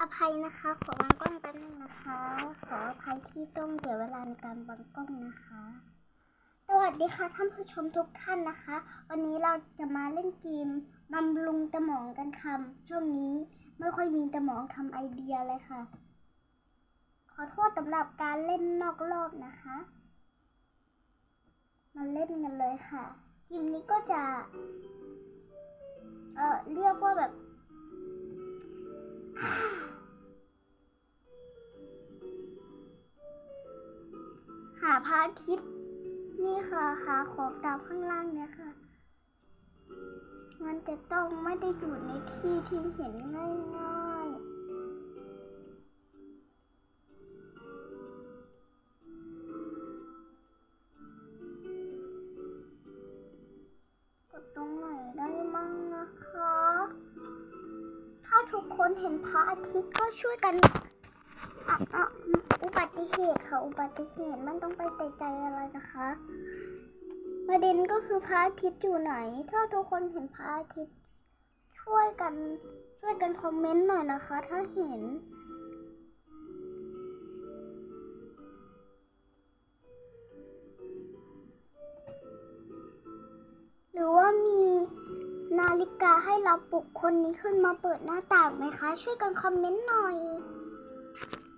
อภัยนะคะ ขอวางกล้องแป๊บนึงนะคะ ขออภัยที่ต้องเสียเวลาในการวางกล้องนะคะ สวัสดีค่ะท่านผู้ชมทุกท่านนะคะ วันนี้เราจะมาเล่นเกมบำรุงสมองกันค่ะช่วงนี้ไม่ค่อยมีสมองทำไอเดียเลยค่ะ ขอโทษสำหรับการเล่นนอกรอบนะคะ มาเล่นกันเลยค่ะคลิปนี้ก็จะ เออเรียกว่าแบบ หาพระอาทิตย์นี่ค่ะหาของตามข้างล่างเนี่ยค่ะงั้นจะต้องไม่ได้อยู่ในที่ที่เห็นง่ายๆกดตรงไหนได้มั่งนะคะ ถ้าทุกคนเห็นพระอาทิตย์ก็ช่วยกัน อุบัติเหตุค่ะ อุบัติเหตุไม่ต้องไปแต่ใจอะไรนะคะ ประเด็นก็คือพระอาทิตย์อยู่ไหน ถ้าทุกคนเห็นพระอาทิตย์ ช่วยกันช่วยกันคอมเมนต์หน่อยนะคะ ถ้าเห็นหรือว่ามีนาฬิกาให้เราปลุกคนนี้ขึ้นมาเปิดหน้าต่างไหมคะ ช่วยกันคอมเมนต์หน่อย you